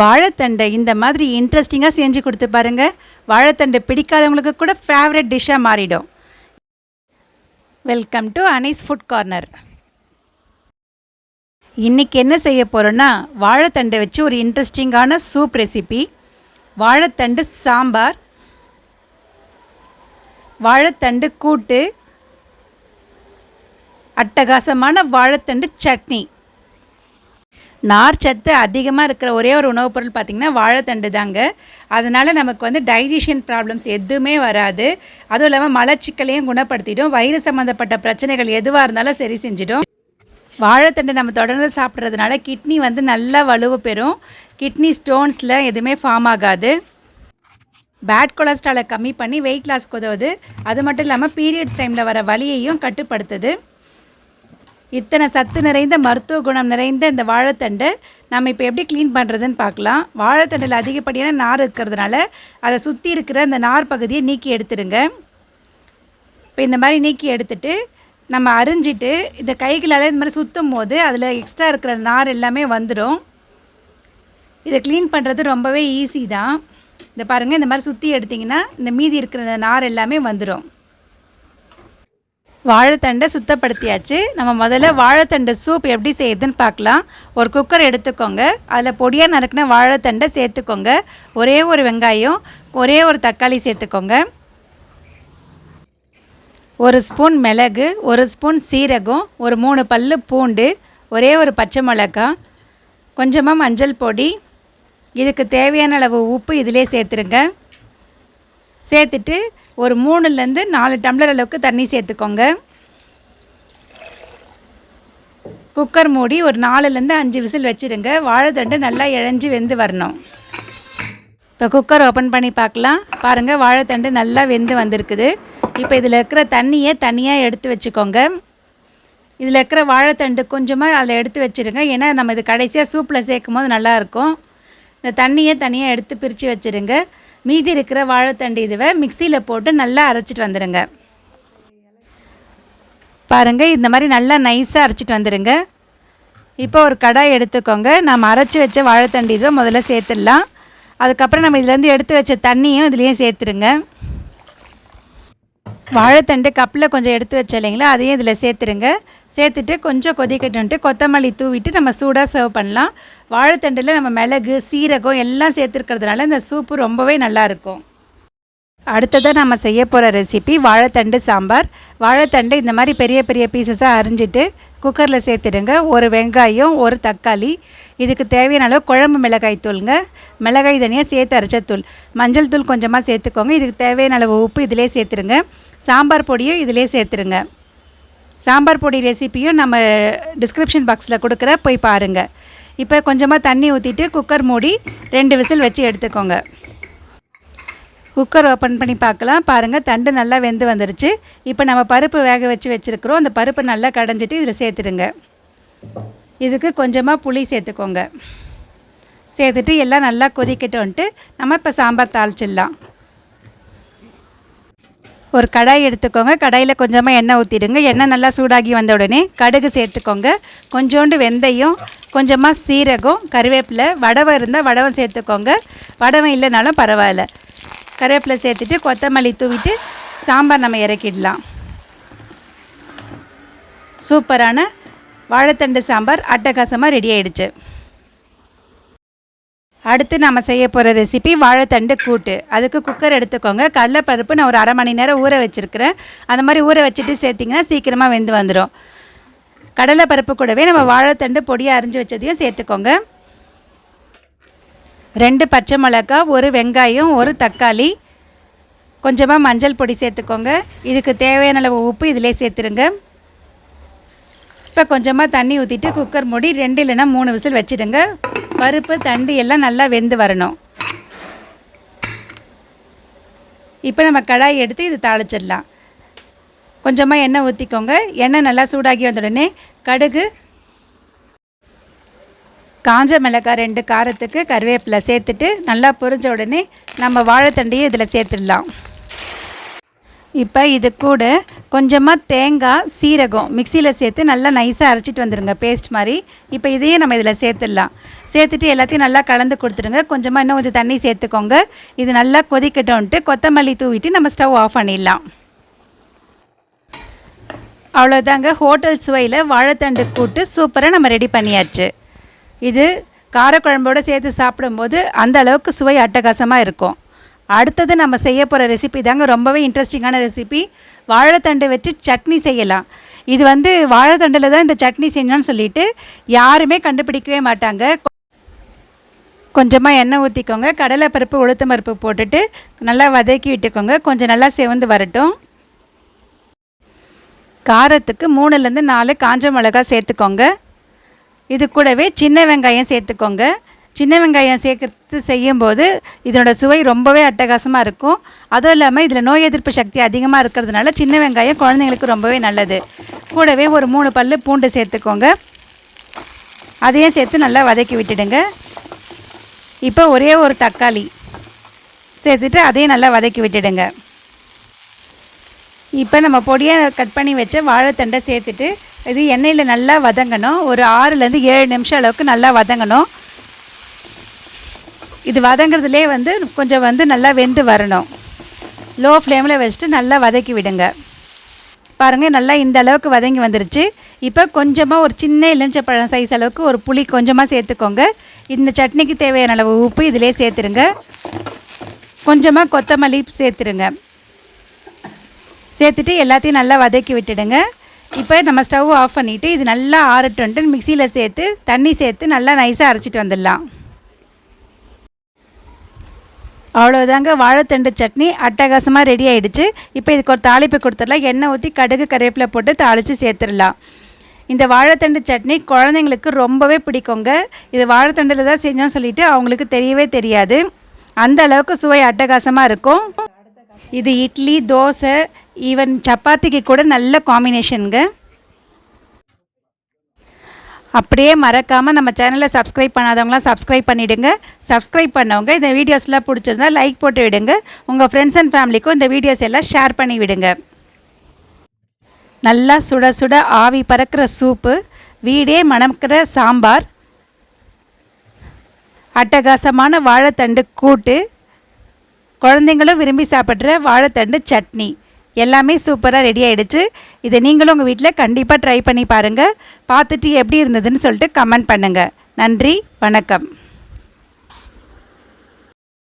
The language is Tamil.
வாழைத்தண்டை இந்த மாதிரி இன்ட்ரெஸ்டிங்காக செஞ்சு கொடுத்து பாருங்கள் வாழைத்தண்டை பிடிக்காதவங்களுக்கு கூட ஃபேவரட் டிஷ்ஷாக மாறிடும். Welcome to anise food corner இன்றைக்கி என்ன செய்ய போகிறோன்னா வாழைத்தண்டை வச்சு ஒரு இன்ட்ரெஸ்டிங்கான சூப் ரெசிபி வாழைத்தண்டு சாம்பார். வாழைத்தண்டு கூட்டு. அட்டகாசமான வாழைத்தண்டு சட்னி. நார் சத்து அதிகமாக இருக்கிற ஒரே ஒரு உணவுப் பொருள் பார்த்திங்கன்னா வாழைத்தண்டு தாங்க. அதனால் நமக்கு வந்து டைஜஷன் ப்ராப்ளம்ஸ் எதுவுமே வராது. அதுவும் இல்லாமல் மலச்சிக்கலையும் குணப்படுத்திடும். வயிறு சம்மந்தப்பட்ட பிரச்சனைகள் எதுவாக இருந்தாலும் சரி செஞ்சிடும். வாழைத்தண்டு நம்ம தொடர்ந்து சாப்பிட்றதுனால கிட்னி வந்து நல்லா வலுவு பெறும். கிட்னி ஸ்டோன்ஸில் எதுவுமே ஃபார்ம் ஆகாது. பேட் கொலஸ்ட்ராலை கம்மி பண்ணி வெயிட் லாஸ்க்கு உதவுது. அது மட்டும் இல்லாமல் பீரியட்ஸ் டைமில் வர வலியையும் கட்டுப்படுத்துது. இத்தனை சத்து நிறைந்த மருத்துவ குணம் நிறைந்த இந்த வாழைத்தண்டை நம்ம இப்போ எப்படி க்ளீன் பண்ணுறதுன்னு பார்க்கலாம். வாழைத்தண்டில் அதிகப்படியான நார் இருக்கிறதுனால அதை சுற்றி இருக்கிற அந்த நார் பகுதியை நீக்கி எடுத்துருங்க இப்போ இந்த மாதிரி நீக்கி எடுத்துட்டு நம்ம அரிஞ்சிட்டு இந்த கைகளால் இந்த மாதிரி சுற்றும் போது அதில் எக்ஸ்ட்ரா இருக்கிற நார் எல்லாமே வந்துடும். இதை க்ளீன் பண்ணுறது ரொம்பவே ஈஸி தான். இந்த பாருங்கள் இந்த மாதிரி சுற்றி எடுத்திங்கன்னா இந்த மீதி இருக்கிற நார் எல்லாமே வந்துடும். வாழைத்தண்டை சுத்தப்படுத்தியாச்சு. நம்ம முதல்ல வாழைத்தண்டு சூப் எப்படி செய்யுதுன்னு பார்க்கலாம். ஒரு குக்கர் எடுத்துக்கோங்க. அதில் பொடியாக நறுக்கின வாழைத்தண்டை சேர்த்துக்கோங்க. ஒரே ஒரு வெங்காயம் ஒரே ஒரு தக்காளி சேர்த்துக்கோங்க. ஒரு ஸ்பூன் மிளகு ஒரு ஸ்பூன் சீரகம் ஒரு மூணு பல் பூண்டு ஒரே ஒரு பச்சை மிளகாய் கொஞ்சமாக மஞ்சள் பொடி. இதுக்கு தேவையான அளவு உப்பு இதிலே சேர்த்துருங்க. சேர்த்துட்டு ஒரு மூணுலேருந்து நாலு டம்ளர் அளவுக்கு தண்ணி சேர்த்துக்கோங்க. குக்கர் மூடி ஒரு நாலுலேருந்து அஞ்சு விசில் வச்சுருங்க. வாழைத்தண்டு நல்லா இழஞ்சி வெந்து வரணும். இப்போ குக்கர் ஓப்பன் பண்ணி பார்க்கலாம். பாருங்கள் வாழைத்தண்டு நல்லா வெந்து வந்திருக்குது. இப்போ இதில் இருக்கிற தண்ணியை தனியாக எடுத்து வச்சுக்கோங்க. இதில் இருக்கிற வாழைத்தண்டு கொஞ்சமாக அதில் எடுத்து வச்சுருங்க. ஏன்னா நம்ம இது கடைசியாக சூப்பில் சேர்க்கும் போது நல்லாயிருக்கும். இந்த தண்ணியை தனியாக எடுத்து பிரித்து வச்சுருங்க. மீதி இருக்கிற வாழைத்தண்டு இதுவை மிக்சியில் போட்டு நல்லா அரைச்சிட்டு வந்துடுங்க பாருங்கள் இந்த மாதிரி நல்லா நைஸாக அரைச்சிட்டு வந்துடுங்க இப்போ ஒரு கடாய் எடுத்துக்கோங்க. நம்ம அரைச்சி வச்ச வாழைத்தண்டு இதுவை முதல்ல சேர்த்துடலாம். அதுக்கப்புறம் நம்ம இதுலேருந்து எடுத்து வச்ச தண்ணியும் இதுலேயும் சேர்த்துருங்க. வாழைத்தண்டு கப்பில் கொஞ்சம் எடுத்து வச்ச இல்லைங்களா அதையும் இதில் சேர்த்துருங்க. சேர்த்துட்டு கொஞ்சம் கொதிக்கட்டுன்ட்டு கொத்தமல்லி தூவிட்டு நம்ம சூடாக சர்வ் பண்ணலாம். வாழைத்தண்டில் நம்ம மிளகு சீரகம் எல்லாம் சேர்த்துருக்கிறதுனால இந்த சூப்பு ரொம்பவே நல்லாயிருக்கும் அடுத்ததாக நம்ம செய்ய போகிற ரெசிபி வாழைத்தண்டு சாம்பார். வாழைத்தண்டு இந்த மாதிரி பெரிய பெரிய பீசஸாக அரிஞ்சிட்டு குக்கரில் சேர்த்துடுங்க. ஒரு வெங்காயம் ஒரு தக்காளி. இதுக்கு தேவையான அளவு குழம்பு மிளகாய் தூளுங்க. மிளகாய் தனியாக சேர்த்து அரைச்ச தூள். மஞ்சள் தூள் கொஞ்சமாக சேர்த்துக்கோங்க. இதுக்கு தேவையான அளவு உப்பு இதிலே சேர்த்துருங்க. சாம்பார் பொடியும் இதிலே சேர்த்துருங்க. சாம்பார் பொடி ரெசிப்பியும் நம்ம டிஸ்கிரிப்ஷன் பாக்ஸில் கொடுக்குற போய் பாருங்கள் இப்போ கொஞ்சமாக தண்ணி ஊற்றிட்டு குக்கர் மூடி ரெண்டு விசில் வச்சு எடுத்துக்கோங்க. குக்கர் ஓப்பன் பண்ணி பார்க்கலாம். பாருங்கள் தண்டு நல்லா வெந்து வந்துருச்சு. இப்போ நம்ம பருப்பு வேக வச்சு வச்சுருக்குறோம். அந்த பருப்பு நல்லா கடைஞ்சிட்டு இதில் சேர்த்துடுங்க. இதுக்கு கொஞ்சமாக புளி சேர்த்துக்கோங்க. சேர்த்துட்டு எல்லாம் நல்லா கொதிக்கட்டும்ன்ட்டு நம்ம இப்போ சாம்பார் தாளிச்சிடலாம். ஒரு கடாய் எடுத்துக்கோங்க. கடாயில் கொஞ்சமாக எண்ணெய் ஊற்றிடுங்க எண்ணெய் நல்லா சூடாகி வந்த உடனே கடுகு சேர்த்துக்கோங்க. கொஞ்சோண்டு வெந்தயம் கொஞ்சமாக சீரகம் கருவேப்பிலை வடவை இருந்தால் வடவம் சேர்த்துக்கோங்க. வடவம் இல்லைனாலும் பரவாயில்ல. கருவேப்பிலை சேர்த்துட்டு கொத்தமல்லி தூவிட்டு சாம்பார் நம்ம இறக்கிடலாம். சூப்பரான வாழைத்தண்டு சாம்பார் அட்டகாசமாக ரெடி ஆயிடுச்சு. அடுத்து நம்ம செய்ய போகிற ரெசிபி வாழைத்தண்டு கூட்டு. அதுக்கு குக்கர் எடுத்துக்கோங்க. கடலப்பருப்பு நான் ஒரு அரை மணி நேரம் ஊற வச்சுருக்கிறேன். அந்த மாதிரி ஊற வச்சுட்டு சேர்த்திங்கன்னா சீக்கிரமாக வெந்து வந்துடும் கடலைப்பருப்பு கூடவே நம்ம வாழைத்தண்டு பொடியை அரிஞ்சு வச்சதையும் சேர்த்துக்கோங்க. ரெண்டு பச்சை மிளகா ஒரு வெங்காயம் ஒரு தக்காளி. கொஞ்சமாக மஞ்சள் பொடி சேர்த்துக்கோங்க. இதுக்கு தேவையான அளவு உப்பு இதிலே சேர்த்துருங்க. இப்போ கொஞ்சமாக தண்ணி ஊற்றிட்டு குக்கர் மூடி ரெண்டு இல்லைன்னா மூணு விசில் வச்சுடுங்க. பருப்பு தண்டு எல்லாம் நல்லா வெந்து வரணும். இப்போ நம்ம கடாய் எடுத்து இது தாளிச்சிடலாம். கொஞ்சமாக எண்ணெய் ஊற்றிக்கோங்க எண்ணெய் நல்லா சூடாகி வந்த உடனே கடுகு காஞ்ச மிளகாய் ரெண்டு காரத்துக்கு கருவேப்பிலை சேர்த்துட்டு நல்லா பொரிஞ்ச உடனே நம்ம வாழைத்தண்டையும் இதில் சேர்த்துடலாம். இப்போ இது கூட கொஞ்சமாக தேங்காய் சீரகம் மிக்சியில் சேர்த்து நல்லா நைஸாக அரைச்சிட்டு வந்துடுங்க பேஸ்ட் மாதிரி. இப்போ இதையும் நம்ம இதில் சேர்த்துடலாம். சேர்த்துட்டு எல்லாத்தையும் நல்லா கலந்து கொடுத்துருங்க கொஞ்சமாக இன்னும் கொஞ்சம் தண்ணி சேர்த்துக்கோங்க. இது நல்லா கொதிக்கட்டோன்ட்டு கொத்தமல்லி தூவிட்டு நம்ம ஸ்டவ் ஆஃப் பண்ணிடலாம். அவ்வளோதாங்க ஹோட்டல் சுவையில் வாழைத்தண்டு கூட்டு சூப்பராக நம்ம ரெடி பண்ணியாச்சு. இது காரக்குழம்போடு சேர்த்து சாப்பிடும்போது அந்த அளவுக்கு சுவை அட்டகாசமாக இருக்கும். அடுத்தது நம்ம செய்ய போகிற ரெசிபி தாங்க ரொம்பவே இன்ட்ரெஸ்டிங்கான ரெசிபி வாழைத்தண்டு வச்சு சட்னி செய்யலாம். இது வந்து வாழைத்தண்டில் தான் இந்த சட்னி செஞ்சோன்னு சொல்லிட்டு யாருமே கண்டுபிடிக்கவே மாட்டாங்க. கொஞ்சமாக எண்ணெய் ஊற்றிக்கோங்க கடலைப்பருப்பு உளுத்தம் பருப்பு போட்டுட்டு நல்லா வதக்கி விட்டுக்கோங்க. கொஞ்சம் நல்லா செவந்து வரட்டும். காரத்துக்கு மூணுலேருந்து நாலு காஞ்ச மிளகா சேர்த்துக்கோங்க. இது கூடவே சின்ன வெங்காயம் சேர்த்துக்கோங்க. சின்ன வெங்காயம் சேர்க்கறது செய்யும்போது இதனோட சுவை ரொம்பவே அட்டகாசமாக இருக்கும். அதுவும் இல்லாமல் இதில் நோய் எதிர்ப்பு சக்தி அதிகமாக இருக்கிறதுனால சின்ன வெங்காயம் குழந்தைங்களுக்கு ரொம்பவே நல்லது. கூடவே ஒரு மூணு பல் பூண்டு சேர்த்துக்கோங்க. அதையும் சேர்த்து நல்லா வதக்கி விட்டுடுங்க. இப்போ ஒரே ஒரு தக்காளி சேர்த்துட்டு அதையும் நல்லா வதக்கி விட்டுடுங்க. இப்போ நம்ம பொடியாக கட் பண்ணி வச்ச வாழைத்தண்டை சேர்த்துட்டு இது எண்ணெயில் நல்லா வதங்கணும். ஒரு ஆறுலேருந்து ஏழு நிமிஷம் அளவுக்கு நல்லா வதங்கணும். இது வதங்குறதுலே வந்து கொஞ்சம் வந்து நல்லா வெந்து வரணும். லோ ஃப்ளேமில் வச்சுட்டு நல்லா வதக்கி விடுங்க. பாருங்கள் நல்லா இந்த அளவுக்கு வதங்கி வந்துருச்சு. இப்போ கொஞ்சமாக ஒரு சின்ன எலுமிச்சப்பழம் சைஸ் அளவுக்கு ஒரு புளி கொஞ்சமாக சேர்த்துக்கோங்க. இந்த சட்னிக்கு தேவையான அளவு உப்பு இதிலே சேர்த்துருங்க. கொஞ்சமாக கொத்தமல்லி சேர்த்துருங்க. சேர்த்துட்டு எல்லாத்தையும் நல்லா வதக்கி விட்டுடுங்க. இப்போ நம்ம ஸ்டவ் ஆஃப் பண்ணிவிட்டு இது நல்லா ஆறட்டுன்ட்டு மிக்சியில் சேர்த்து தண்ணி சேர்த்து நல்லா நைஸாக அரைச்சிட்டு வந்துடலாம். அவ்வளோதாங்க வாழைத்தண்டு சட்னி அட்டகாசமாக ரெடி ஆகிடுச்சு இப்போ இதுக்கு ஒரு தாளிப்பு கொடுத்துடலாம். எண்ணெய் ஊற்றி கடுகு கருவேப்பிலை போட்டு தாளித்து சேர்த்துடலாம். இந்த வாழைத்தண்டு சட்னி குழந்தைங்களுக்கு ரொம்பவே பிடிக்குங்க. இது வாழைத்தண்டில் தான் செஞ்சோன்னு சொல்லிவிட்டு அவங்களுக்கு தெரியவே தெரியாது. அந்த அளவுக்கு சுவை அட்டகாசமாக இருக்கும். இது இட்லி தோசை ஈவன் சப்பாத்திக்கு கூட நல்ல காம்பினேஷனுங்க அப்படியே மறக்காமல் நம்ம சேனலை சப்ஸ்கிரைப் பண்ணாதவங்களாம் சப்ஸ்கிரைப் பண்ணிவிடுங்க சப்ஸ்கிரைப் பண்ணவங்க இந்த வீடியோஸ்லாம் பிடிச்சிருந்தா லைக் போட்டு விடுங்க. உங்கள் ஃப்ரெண்ட்ஸ் அண்ட் ஃபேமிலிக்கும் இந்த வீடியோஸ் எல்லாம் ஷேர் பண்ணி விடுங்க. நல்லா சுட சுட ஆவி பறக்கிற சூப்பு வீடே மணக்கிற சாம்பார் அட்டகாசமான வாழைத்தண்டு கூட்டு குழந்தைங்களும் விரும்பி சாப்பிட்ற வாழைத்தண்டு சட்னி. எல்லாமே சூப்பராக ரெடி ஆகிடுச்சு இதை நீங்களும் உங்கள் வீட்டில் கண்டிப்பாக ட்ரை பண்ணி பாருங்கள் பார்த்துட்டு எப்படி இருந்ததுன்னு சொல்லிட்டு கமெண்ட் பண்ணுங்கள் நன்றி வணக்கம்.